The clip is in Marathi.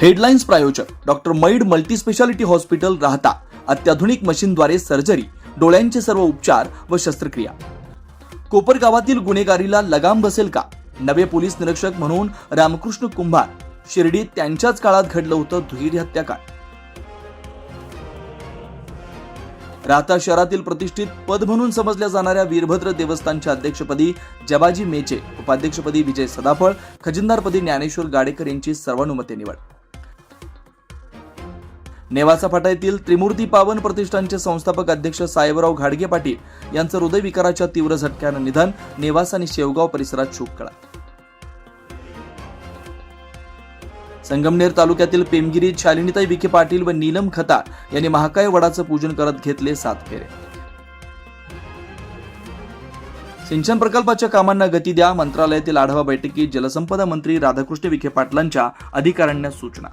हेडलाईन्स प्रायोजक डॉक्टर मैड मल्टीस्पेशालिटी हॉस्पिटल राहता अत्याधुनिक मशीनद्वारे सर्जरी डोळ्यांचे सर्व उपचार व शस्त्रक्रिया. कोपर गावातील गुन्हेगारीला लगाम बसेल का? नवे पोलीस निरीक्षक म्हणून रामकृष्ण कुंभार. शिर्डीत त्यांच्याच काळात घडलं होतं दुहेरी हत्याकांड. राहता शहरातील प्रतिष्ठित पद म्हणून समजल्या जाणाऱ्या वीरभद्र देवस्थानच्या अध्यक्षपदी जबाजी मेचे उपाध्यक्षपदी विजय सदाफळ खजिनदारपदी ज्ञानेश्वर गाडेकर यांची सर्वानुमते निवड. नेवासा फाटा येथील त्रिमूर्ती पावन प्रतिष्ठानचे संस्थापक अध्यक्ष साहेबराव घाडगे पाटील यांचं हृदयविकाराच्या तीव्र झटक्यानं निधन नेवासा आणि शेवगाव परिसरात शोककळा संगमनेर तालुक्यातील पेमगिरीत शालिनीताई विखे पाटील व नीलम खता यांनी महाकाय वडाचं पूजन करत घेतले सात फेरे. सिंचन प्रकल्पाच्या कामांना गती द्या मंत्रालयातील आढावा बैठकीत जलसंपदा मंत्री राधाकृष्ण विखे पाटलांच्या अधिकाऱ्यांना सूचना.